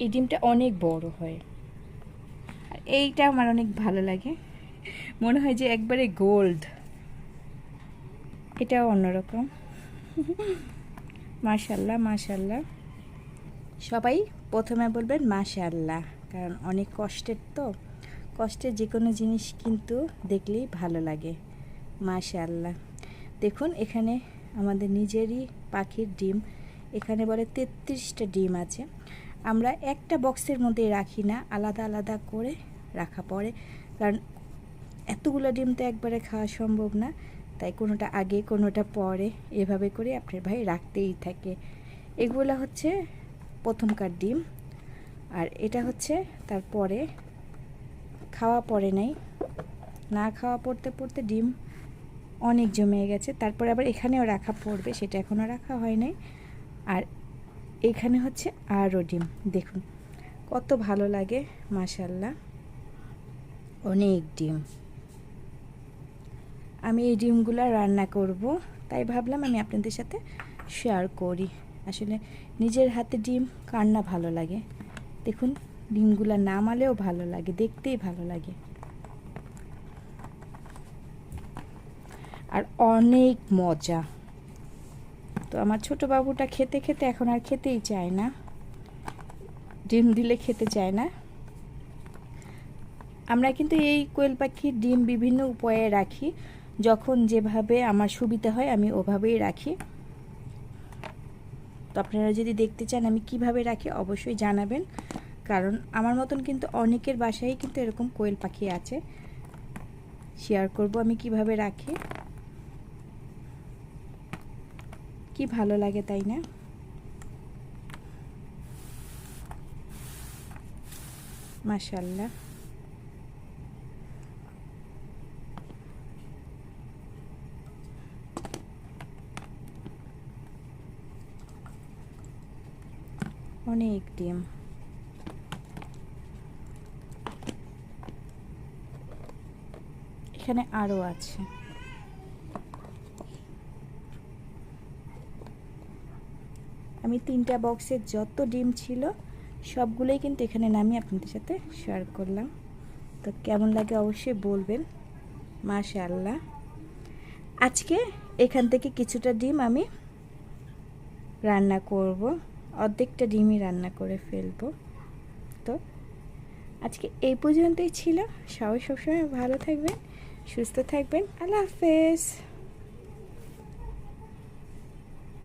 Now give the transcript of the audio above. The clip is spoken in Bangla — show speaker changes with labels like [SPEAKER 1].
[SPEAKER 1] এই ডিমটা অনেক বড় হয়। আর এইটা আমার অনেক ভালো লাগে। মনে হয় যে একবারে গোল্ড। এটাও অন্যরকম। মাশাল্লাহ মাশাল্লাহ সবাই প্রথমে বলবেন মাশাল্লাহ কারণ অনেক কষ্টের তো। কষ্টের যে কোনো জিনিস কিন্তু দেখলেই ভালো লাগে। মাশাল্লাহ দেখুন, এখানে আমাদের নিজেরই পাখির ডিম। এখানে বলে তেত্রিশটা ডিম আছে। আমরা একটা বক্সের মধ্যে রাখি না, আলাদা আলাদা করে রাখা পড়ে কারণ এতগুলো ডিম তো একবারে খাওয়া সম্ভব না, তাই কোনোটা আগে, কোনোটা পরে, এভাবে করে আপনার ভাই রাখতেই থাকে। এগুলো হচ্ছে প্রথমকার ডিম, আর এটা হচ্ছে তারপরে খাওয়া পড়ে নাই। না খাওয়া পড়তে পড়তে ডিম অনেক জমে গেছে, তারপরে আবার এখানেও রাখা পড়বে, সেটা এখনও রাখা হয় নাই। আর এখানে হচ্ছে আরও ডিম। দেখুন, কত ভালো লাগে মাশাল্লাহ অনেক ডিম। আমি এই ডিমগুলো রান্না করব, তাই ভাবলাম আমি আপনাদের সাথে শেয়ার করি। আসলে নিজের হাতে ডিম কার না ভালো লাগে? দেখুন, ডিমগুলো নামালেও ভালো লাগে, দেখতেই ভালো লাগে। আর অনেক মজা। তো আমার ছোট বাবুটা খেতে খেতে এখন আর খেতেই চায় না। ডিম দিলে খেতে চায় না। আমরা কিন্তু এই কোয়েল পাখির ডিম বিভিন্ন উপায়ে রাখি। যখন যেভাবে আমার সুবিধা হয় আমি ওভাবেই রাখি। তো আপনারা যদি দেখতে চান আমি কীভাবে রাখি অবশ্যই জানাবেন। কারণ আমার মতন কিন্তু অনেকের বাসায় কিন্তু এরকম কোয়েল পাখি আছে। শেয়ার করব আমি কীভাবে রাখি। কি ভালো লাগে তাই না? মাশাল্লাহ অনেক ডিম। এখানে আরও আছে। আমি তিনটা বক্সের যত ডিম ছিল, সবগুলোই কিন্তু এখানে নামিয়ে আপনাদের সাথে শেয়ার করলাম। তো কেমন লাগে অবশ্যই বলবেন। মাশাআল্লাহ। আজকে এখান থেকে কিছুটা ডিম আমি রান্না করব। অর্ধেকটা ডিমই রান্না করে ফেলব। তো আজকে এই পর্যন্তই ছিল। সবাই সবসময় ভালো থাকবেন, সুস্থ থাকবেন। আল্লাহ হাফেজ।